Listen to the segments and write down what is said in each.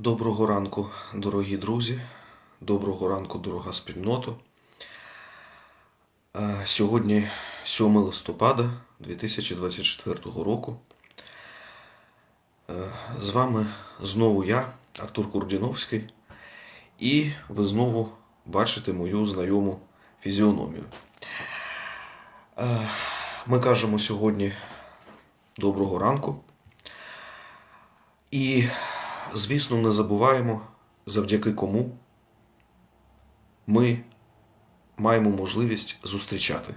Доброго ранку, дорогі друзі. Доброго ранку, дорога спільнота. Е, Сьогодні 7 листопада 2024 року. Е, З вами знову я, Артур Курдіновський, і ви знову бачите мою знайому фізіономію. Е, Ми кажемо сьогодні доброго ранку. І, звісно, не забуваємо, завдяки кому ми маємо можливість зустрічати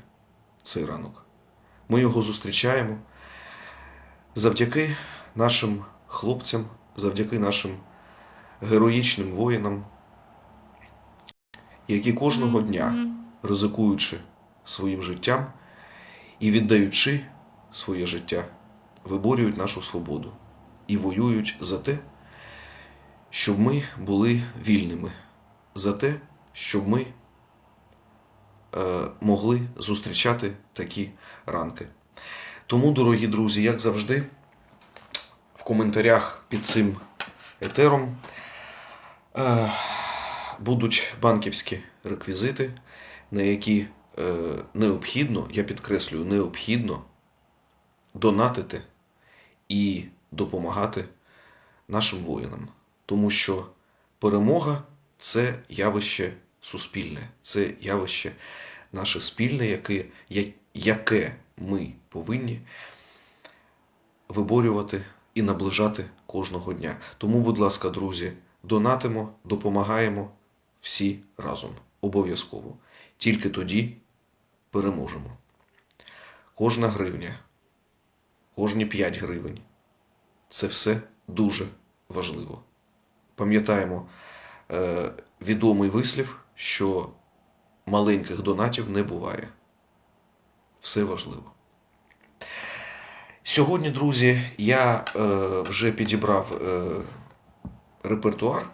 цей ранок. Ми його зустрічаємо завдяки нашим хлопцям, завдяки нашим героїчним воїнам, які кожного дня, ризикуючи своїм життям і віддаючи своє життя, виборюють нашу свободу і воюють за те, щоб ми були вільними, за те, щоб ми е, могли зустрічати такі ранки. Тому, дорогі друзі, як завжди, в коментарях під цим етером е, будуть банківські реквізити, на які е, необхідно, я підкреслюю, необхідно донатити і допомагати нашим воїнам. Тому що перемога це явище суспільне, це явище наше спільне, яке, яке ми повинні виборювати і наближати кожного дня. Тому, будь ласка, друзі, донатимо, допомагаємо всі разом. Обов'язково. Тільки тоді переможемо. Кожна гривня, кожні 5 гривень це все дуже важливо. Пам'ятаємо е, відомий вислів, що маленьких донатів не буває. Все важливо. Сьогодні, друзі, я е, вже підібрав е, репертуар,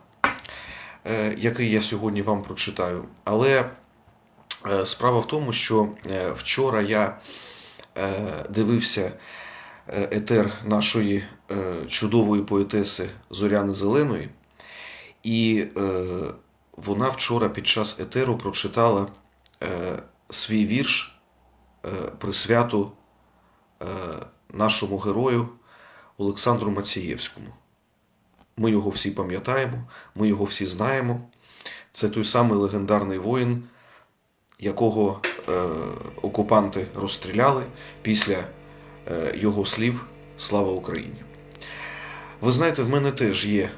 який я сьогодні вам прочитаю. Але справа в тому, що вчора я дивився етер нашої чудової поетеси Зоряни Зеленої, і е, вона вчора під час етеру прочитала е, свій вірш е, присвяту е, нашому герою Олександру Мацієвському. Ми його всі пам'ятаємо, ми його всі знаємо. Це той самий легендарний воїн, якого е, окупанти розстріляли після е, його слів Слава Україні. Ви знаєте, в мене теж є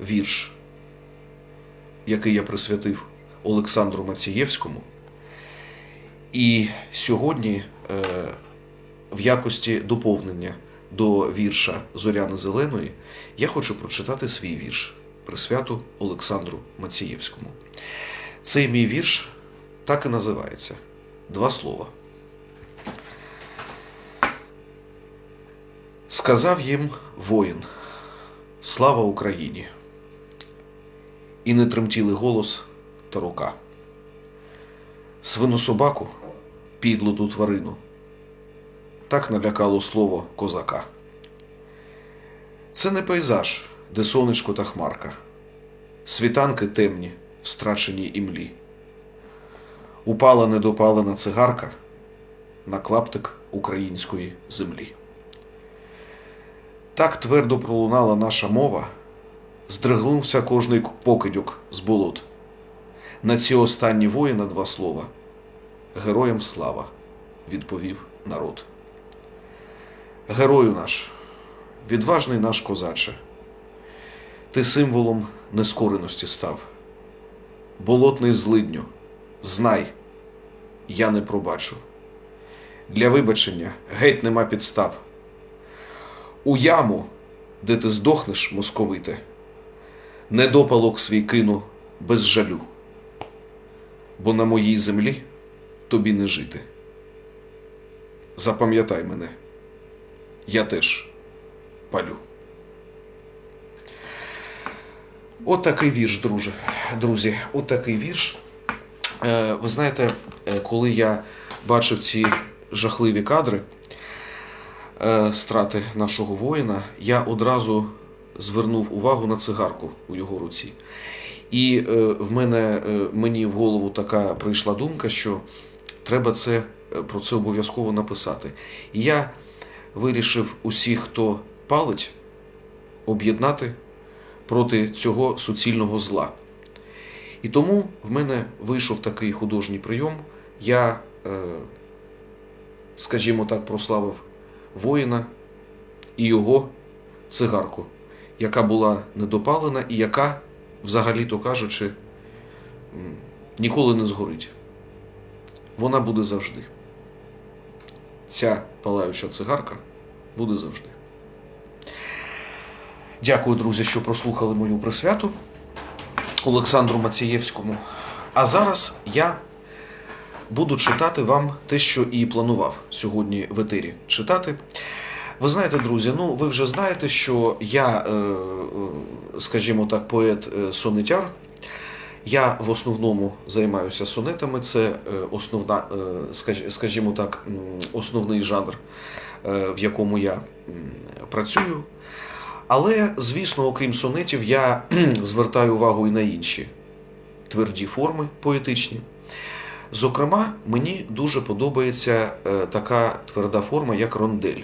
вірш, який я присвятив Олександру Мацієвському. І сьогодні, е, в якості доповнення до вірша Зоряни Зеленої, я хочу прочитати свій вірш присвяту Олександру Мацієвському. Цей мій вірш так і називається Два слова. Сказав їм воїн Слава Україні! І не тремтіли голос та рука. Свину собаку, підлу ту тварину, так налякало слово козака. Це не пейзаж, де сонечко та хмарка, світанки темні в страченій імлі. Упала недопалена цигарка на клаптик української землі. Так твердо пролунала наша мова, здригнувся кожний покидьок з болот. На ці останні воїна два слова. Героям слава, відповів народ. Герою наш, відважний наш козаче, ти символом нескореності став. Болотний злидню, знай, я не пробачу. Для вибачення геть нема підстав. У яму, де ти здохнеш, московите, недопалок свій кину без жалю, бо на моїй землі тобі не жити. Запам'ятай мене, я теж палю. От такий вірш, друже, друзі, от такий вірш. Е, ви знаєте, е, коли я бачив ці жахливі кадри страти нашого воїна, я одразу звернув увагу на цигарку у його руці. І е, в мене е, мені в голову така прийшла думка, що треба це е, про це обов'язково написати. І я вирішив усіх, хто палить, об'єднати проти цього суцільного зла. І тому в мене вийшов такий художній прийом. Я, е, скажімо так, прославив воїна і його цигарку, яка була недопалена і яка, взагалі-то кажучи, ніколи не згорить. Вона буде завжди. Ця палаюча цигарка буде завжди. Дякую, друзі, що прослухали мою присвяту Олександру Мацієвському. А зараз я буду читати вам те, що і планував сьогодні в етері читати. Ви знаєте, друзі, ну ви вже знаєте, що я, е, е, скажімо так, поет-сонетяр. Я в основному займаюся сонетами. Це е, основна, е, скажімо так, основний жанр, е, в якому я працюю. Але, звісно, окрім сонетів, я звертаю увагу і на інші тверді форми поетичні. Зокрема, мені дуже подобається е, така тверда форма, як рондель.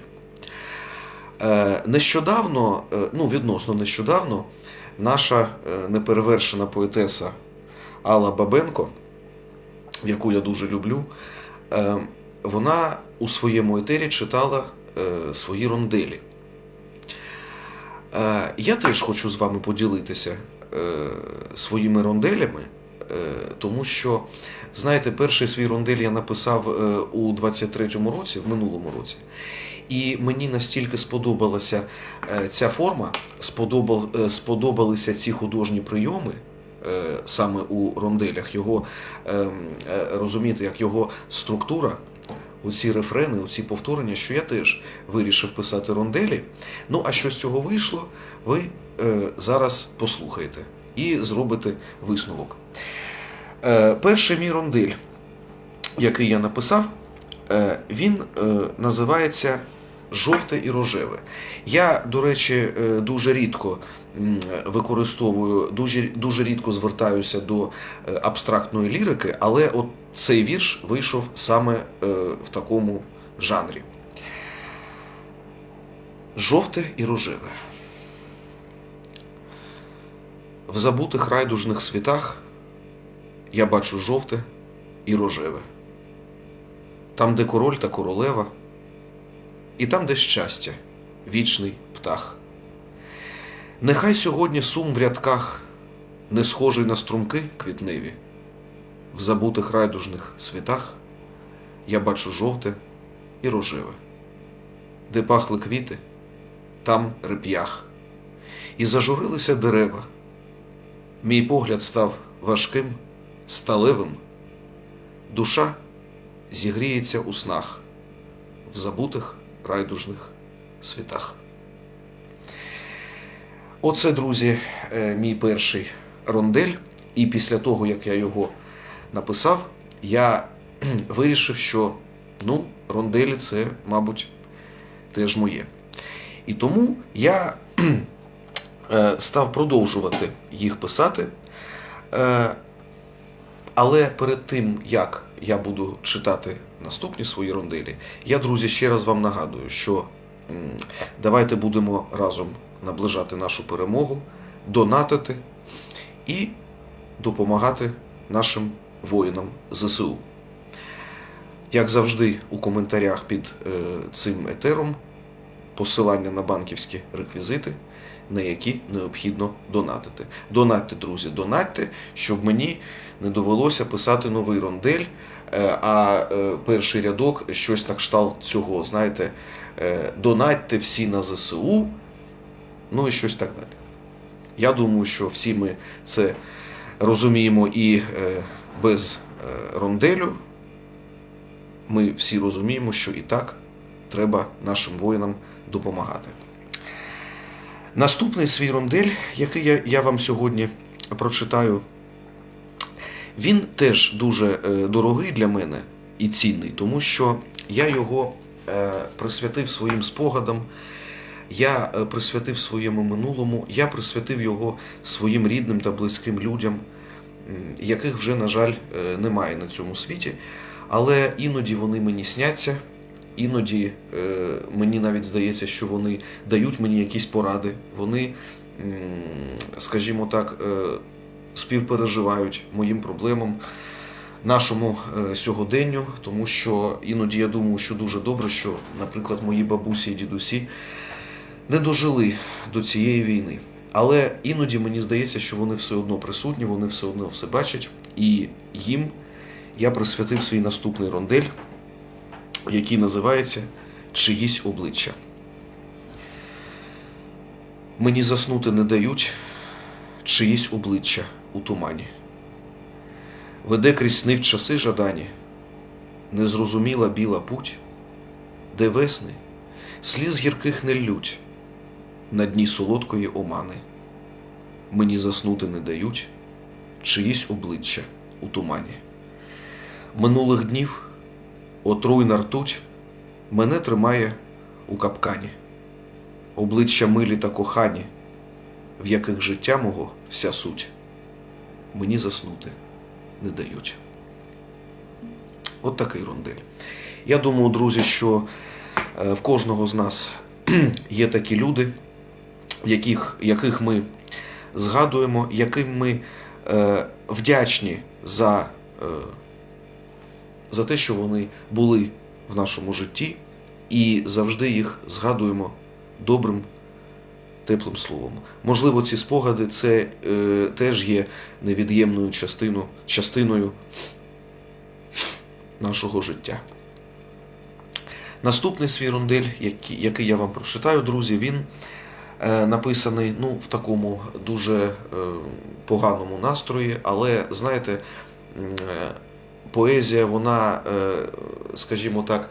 Е, Нещодавно, е, ну відносно нещодавно, наша неперевершена поетеса Алла Бабенко, яку я дуже люблю, вона у своєму етері читала свої ронделі. Я теж хочу з вами поділитися своїми ронделями, тому що, знаєте, перший свій рондель я написав е, у 23-му році, в минулому році. І мені настільки сподобалася е, ця форма, е, сподобалися ці художні прийоми саме у ронделях, його ем, е, як його структура, оці рефрени, оці повторення, що я теж вирішив писати ронделі. Ну, а що з цього вийшло, ви зараз послухаєте і зробите висновок. Е, перший мій рондель, який я написав, е, він е, називається Жовте і рожеве. Я, до речі, дуже рідко використовую, дуже, дуже рідко звертаюся до абстрактної лірики, але от цей вірш вийшов саме в такому жанрі. Жовте і рожеве. В забутих райдужних світах я бачу жовте і рожеве. Там, де король та королева, і там, де щастя, вічний птах. Нехай сьогодні сум в рядках, не схожий на струмки квітневі. В забутих райдужних світах я бачу жовте і рожеве. Де пахли квіти, там реп'ях. І зажурилися дерева. Мій погляд став важким, сталевим. Душа зігріється у снах в забутих райдужних світах. Оце, друзі, е, мій перший рондель. І після того, як я його написав, я вирішив, що ну, ронделі це, мабуть, теж моє. І тому я е, став продовжувати їх писати. Але перед тим, як я буду читати наступні свої ронделі, я, друзі, ще раз вам нагадую, що давайте будемо разом наближати нашу перемогу, донатити і допомагати нашим воїнам ЗСУ. Як завжди, у коментарях під е, цим етером посилання на банківські реквізити, на які необхідно донатити. Донатьте, друзі, донатьте, щоб мені не довелося писати новий рондель, е, а е, перший рядок щось на кшталт цього. Знаєте, е, донатьте всі на ЗСУ, ну і щось так далі. Я думаю, що всі ми це розуміємо і без ронделю. Ми всі розуміємо, що і так треба нашим воїнам допомагати. Наступний свій рондель, який я, я вам сьогодні прочитаю, він теж дуже е, дорогий для мене і цінний, тому що я його е, присвятив своїм спогадам я е, присвятив своєму минулому, я присвятив його своїм рідним та близьким людям, яких вже, на жаль, немає на цьому світі. Але іноді вони мені сняться, іноді мені навіть здається, що вони дають мені якісь поради. Вони, скажімо так, співпереживають моїм проблемам, нашому е, сьогоденню, тому що іноді я думаю, що дуже добре, що, наприклад, мої бабусі і дідусі не дожили до цієї війни. Але іноді мені здається, що вони все одно присутні, вони все одно все бачать, і їм я присвятив свій наступний рондель, який називається Чиїсь обличчя. Мені заснути не дають чиїсь обличчя у тумані. Веде крізь сни в часи жадані, незрозуміла біла путь, де весни сліз гірких не лють на дні солодкої омани. Мені заснути не дають чиїсь обличчя у тумані. Минулих днів отруйна ртуть мене тримає у капкані, обличчя милі та кохані, в яких життя мого вся суть. Мені заснути не дають. От такий рондель. Я думаю, друзі, що е, в кожного з нас є такі люди, яких, яких ми згадуємо, яким ми е, вдячні за, е, за те, що вони були в нашому житті, і завжди їх згадуємо добрим, теплим словом. Можливо, ці спогади це е, теж є невід'ємною частину, частиною нашого життя. Наступний свій рондель, який, який я вам прочитаю, друзі, він е, написаний ну, в такому дуже е, поганому настрої, але знаєте, е, поезія, вона, е, скажімо так,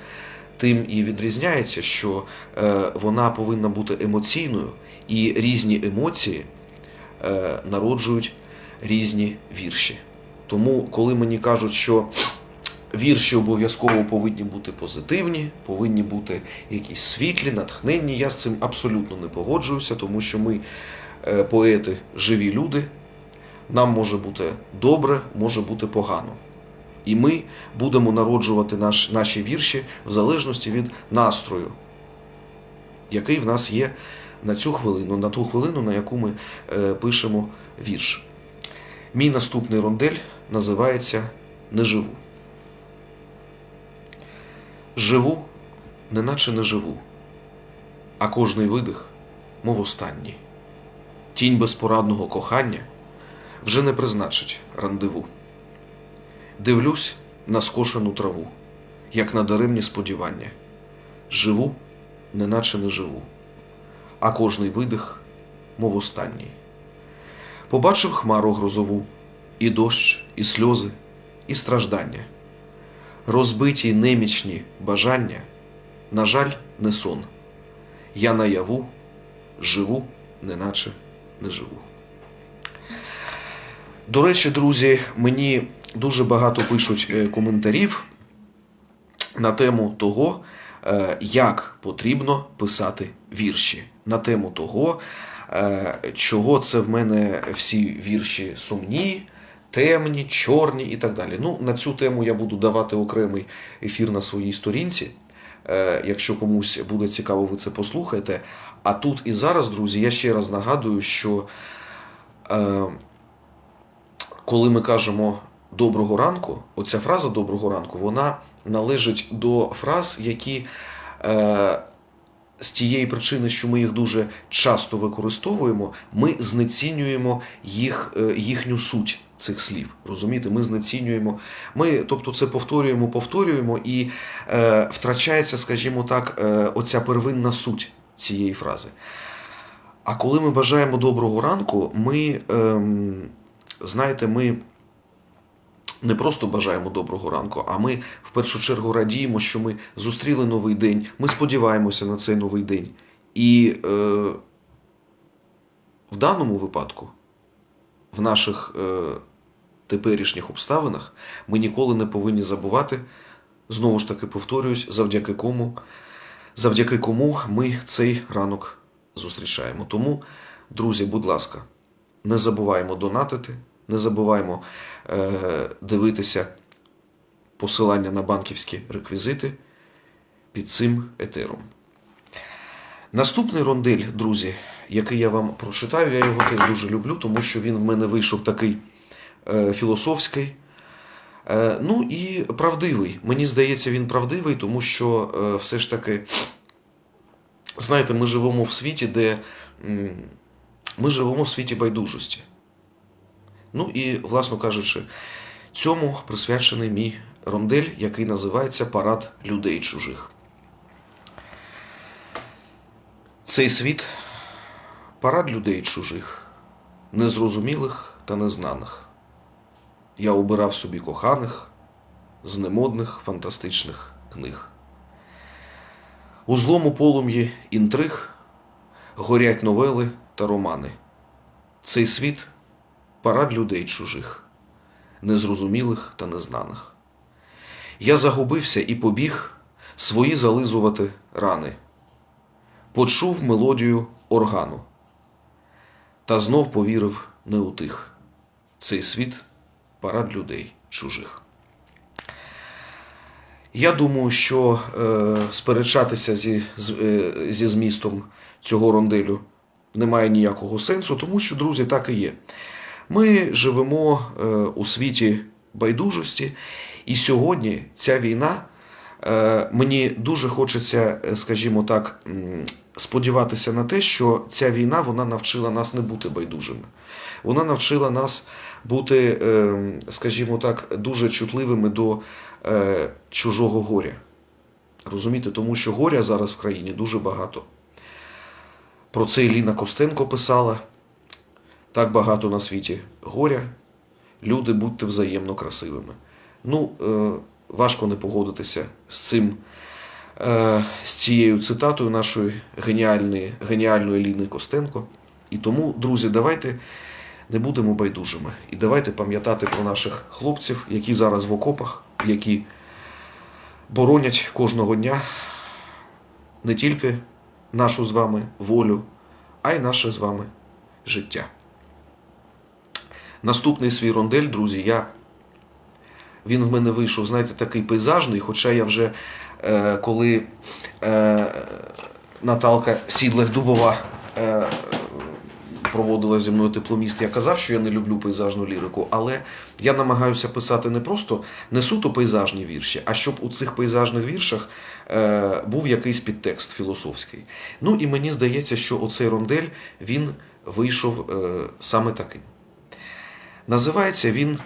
тим і відрізняється, що е, вона повинна бути емоційною, і різні емоції е, народжують різні вірші. Тому, коли мені кажуть, що вірші обов'язково повинні бути позитивні, повинні бути якісь світлі, натхненні, я з цим абсолютно не погоджуюся, тому що ми, е, поети, живі люди, нам може бути добре, може бути погано. І ми будемо народжувати наш, наші вірші в залежності від настрою, який в нас є на цю хвилину, на ту хвилину, на яку ми е, пишемо вірш. Мій наступний рондель називається Не живу. Живу, неначе не живу, а кожний видих, мов останній. Тінь безпорадного кохання вже не призначить рандеву. Дивлюсь на скошену траву, як на даремні сподівання. Живу, неначе не живу, а кожний видих, мов останній. Побачив хмару грозову, і дощ, і сльози, і страждання. Розбиті немічні бажання, на жаль, не сон. Я наяву живу, неначе не живу. До речі, друзі, мені дуже багато пишуть е, коментарів на тему того, як потрібно писати вірші, на тему того, е, чого це в мене всі вірші сумні, темні, чорні і так далі. Ну, на цю тему я буду давати окремий ефір на своїй сторінці. Е, Якщо комусь буде цікаво, ви це послухаєте. А тут і зараз, друзі, я ще раз нагадую, що е, коли ми кажемо доброго ранку, оця фраза доброго ранку, вона належить до фраз, які е, з тієї причини, що ми їх дуже часто використовуємо, ми знецінюємо їх, е, їхню суть цих слів. Розумієте, ми знецінюємо, ми, тобто, це повторюємо, повторюємо, і е, втрачається, скажімо так, е, оця первинна суть цієї фрази. А коли ми бажаємо доброго ранку, ми, ем, знаєте, ми не просто бажаємо доброго ранку, а ми в першу чергу радіємо, що ми зустріли новий день, ми сподіваємося на цей новий день. І е, в даному випадку, в наших е, теперішніх обставинах, ми ніколи не повинні забувати, знову ж таки повторююсь, завдяки кому, завдяки кому ми цей ранок зустрічаємо. Тому, друзі, будь ласка, не забуваємо донатити, не забуваємо е, дивитися посилання на банківські реквізити під цим етером. Наступний рондель, друзі, який я вам прочитаю, я його теж дуже люблю, тому що він в мене вийшов такий е, філософський. Е, ну і правдивий. Мені здається, він правдивий, тому що е, все ж таки, знаєте, ми живемо в світі, де м, ми живемо в світі байдужості. Ну і, власно кажучи, цьому присвячений мій рондель, який називається Парад людей чужих. Цей світ парад людей чужих, незрозумілих та незнаних. Я обирав собі коханих з немодних фантастичних книг. У злому полум'ї інтриг горять новели та романи. Цей світ парад людей чужих, незрозумілих та незнаних. Я загубився і побіг свої зализувати рани. Почув мелодію органу та знов повірив не утих. Цей світ парад людей чужих. Я думаю, що е, сперечатися зі, з, е, зі змістом цього ронделю немає ніякого сенсу, тому що, друзі, так і є. Ми живемо е, у світі байдужості, і сьогодні ця війна е, мені дуже хочеться, е, скажімо так, сподіватися на те, що ця війна вона навчила нас не бути байдужими. Вона навчила нас бути, скажімо так, дуже чутливими до чужого горя. Розумієте, тому що горя зараз в країні дуже багато. Про це і Ліна Костенко писала. Так багато на світі горя. Люди, будьте взаємно красивими. Ну, е, важко не погодитися з цим, е, з цією цитатою нашої геніальної, геніальної Ліни Костенко. І тому, друзі, давайте не будемо байдужими. І давайте пам'ятати про наших хлопців, які зараз в окопах, які боронять кожного дня не тільки нашу з вами волю, а й наше з вами життя. Наступний свій рондель, друзі, я. Він в мене вийшов, знаєте, такий пейзажний, хоча я вже е, коли е, Наталка Сідлер Дубова е, проводила зі мною тепломіст, я казав, що я не люблю пейзажну лірику, але я намагаюся писати не просто не суто пейзажні вірші, а щоб у цих пейзажних віршах е, був якийсь підтекст філософський. Ну і мені здається, що оцей рондель він вийшов е, саме таким. Називається він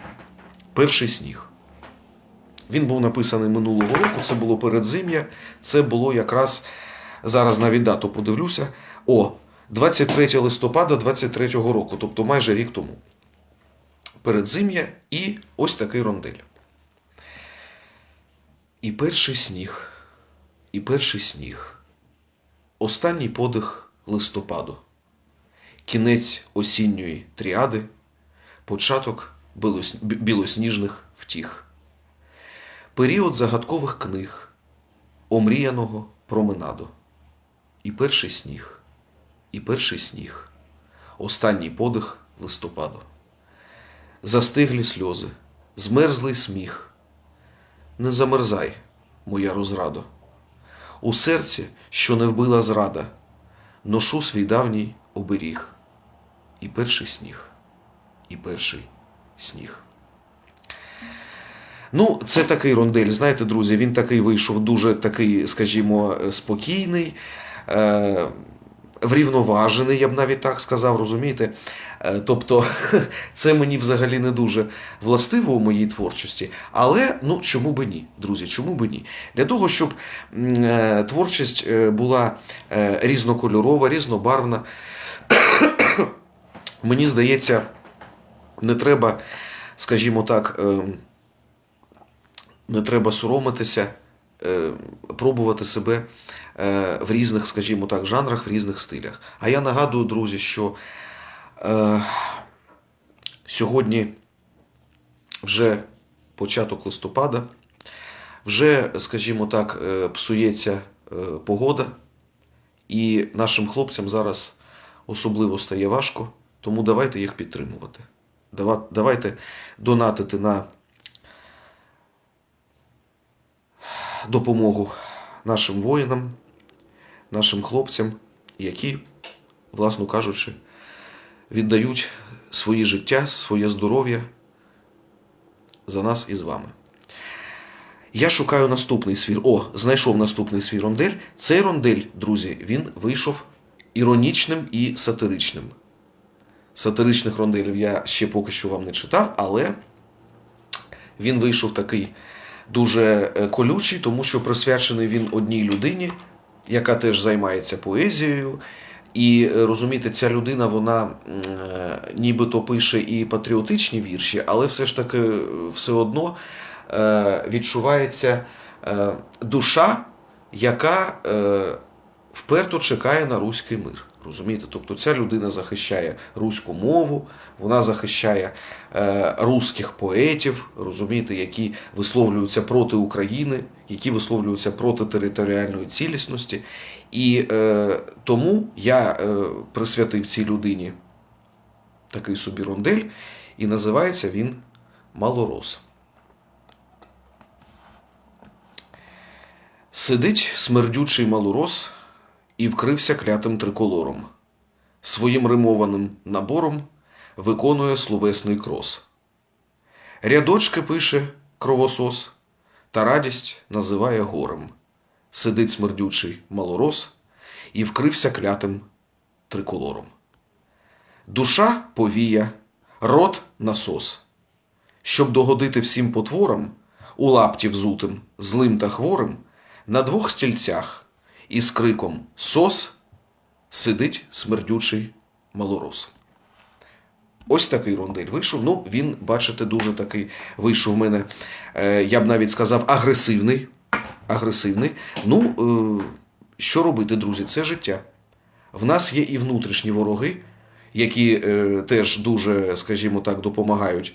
Перший сніг. Він був написаний минулого року, це було передзим'я, це було якраз зараз навіть дату подивлюся. О, 23 листопада 23 року, тобто майже рік тому. Передзим'я і ось такий рондель. І перший сніг, і перший сніг. Останній подих листопаду. Кінець осінньої тріади, початок білосніжних втіх. Період загадкових книг, омріяного променаду. І перший сніг, і перший сніг, останній подих листопаду. Застиглі сльози, змерзлий сміх. Не замерзай, моя розрадо. У серці, що не вбила зрада, ношу свій давній оберіг. І перший сніг, і перший сніг. Ну, це такий рондель, знаєте, друзі, він такий вийшов дуже такий, скажімо, спокійний, е, врівноважений, я б навіть так сказав, розумієте? Е, тобто, це мені взагалі не дуже властиво у моїй творчості. Але ну чому би ні, друзі, чому би ні? Для того, щоб е, творчість е, була е, різнокольорова, різнобарвна, мені здається, не треба, скажімо так, ем, не треба соромитися, е, пробувати себе е, в різних, скажімо так, жанрах, в різних стилях. А я нагадую, друзі, що е, сьогодні вже початок листопада, вже, скажімо так, псується погода, І нашим хлопцям зараз особливо стає важко, тому давайте їх підтримувати. Дава- Давайте донатити на допомогу нашим воїнам, нашим хлопцям, які, власно кажучи, віддають свої життя, своє здоров'я за нас і з вами. Я шукаю наступний свій. О, знайшов наступний свій рондель. Цей рондель, друзі, він вийшов іронічним і сатиричним. Сатиричних ронделів я ще поки що вам не читав, але він вийшов такий дуже е, колючий, тому що присвячений він одній людині, яка теж займається поезією. І е, розумієте, ця людина, вона е, нібито пише і патріотичні вірші, але все ж таки все одно відчувається душа, яка вперто чекає на руський мир. Розумієте? Тобто ця людина захищає руську мову, вона захищає е, руських поетів, розумієте, які висловлюються проти України, які висловлюються проти територіальної цілісності. І е, тому я е, присвятив цій людині такий собі рондель, і називається він Малорос. Сидить смердючий малорос і вкрився клятим триколором. Своїм римованим набором виконує словесний крос. Рядочки пише кровосос, та радість називає горем. Сидить смердючий малорос і вкрився клятим триколором. Душа повія, рот насос. Щоб догодити всім потворам, у лапті взутим, злим та хворим, на двох стільцях із криком Сос сидить смердючий малорос. Ось такий рондель вийшов. Ну, він, бачите, дуже такий вийшов в мене, е, я б навіть сказав, агресивний. Агресивний. Ну, е, що робити, друзі? Це життя. В нас є і внутрішні вороги, які е, теж дуже, скажімо так, допомагають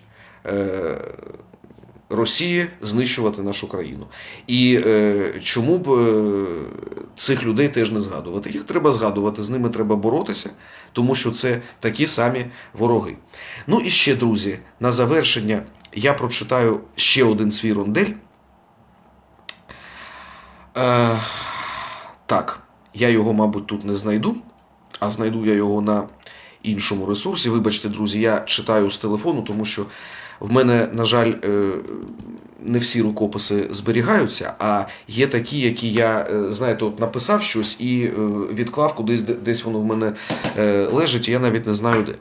Росії знищувати нашу країну. І е, чому б е, цих людей теж не згадувати? Їх треба згадувати, з ними треба боротися, тому що це такі самі вороги. Ну і ще, друзі, на завершення я прочитаю ще один свій рондель. Е, так, я його, мабуть, тут не знайду, а знайду я його на іншому ресурсі. Вибачте, друзі, я читаю з телефону, тому що в мене, на жаль, е, не всі рукописи зберігаються, а є такі, які я, е, знаєте, от написав щось і е, відклав кудись, десь воно в мене лежить, і я навіть не знаю де.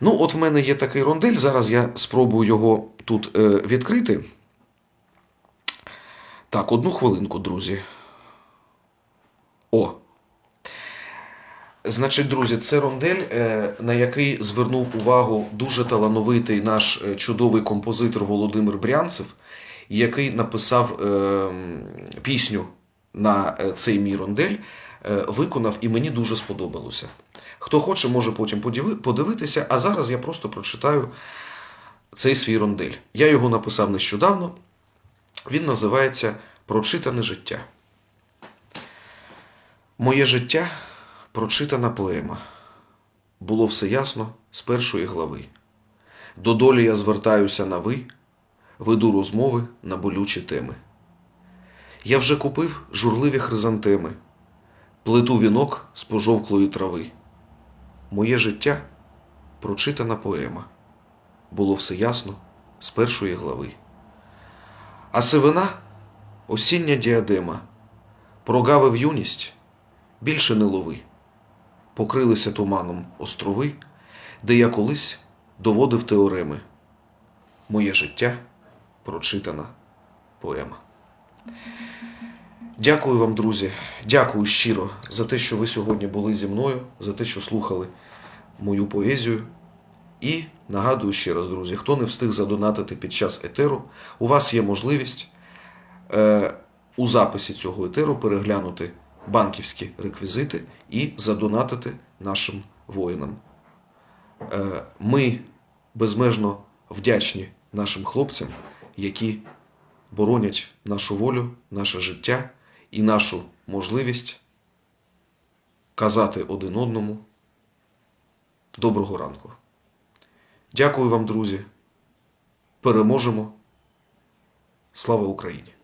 Ну, от в мене є такий рондель. Зараз я спробую його тут відкрити. Так, одну хвилинку, друзі. О. Значить, друзі, це рондель, е, на який звернув увагу дуже талановитий наш е, чудовий композитор Володимир Брянцев, який написав е, пісню на цей мій рондель, виконав і мені дуже сподобалося. Хто хоче, може потім подивитися, а зараз я просто прочитаю цей свій рондель. Я його написав нещодавно. Він називається Прочитане життя. Моє життя прочитана поема. Було все ясно з першої глави. До долі я звертаюся на ви, веду розмови на болючі теми. Я вже купив журливі хризантеми, плету вінок з пожовклої трави. Моє життя прочитана поема. Було все ясно з першої глави. А сивина осіння діадема, прогавив юність, більше не лови. Покрилися туманом острови, де я колись доводив теореми. Моє життя прочитана поема. Дякую вам, друзі. Дякую щиро за те, що ви сьогодні були зі мною, за те, що слухали мою поезію. І нагадую ще раз, друзі, хто не встиг задонатити під час етеру, у вас є можливість е, у записі цього етеру переглянути банківські реквізити і задонатити нашим воїнам. Е, ми безмежно вдячні нашим хлопцям, які боронять нашу волю, наше життя і нашу можливість казати один одному доброго ранку. Дякую вам, друзі. Переможемо. Слава Україні!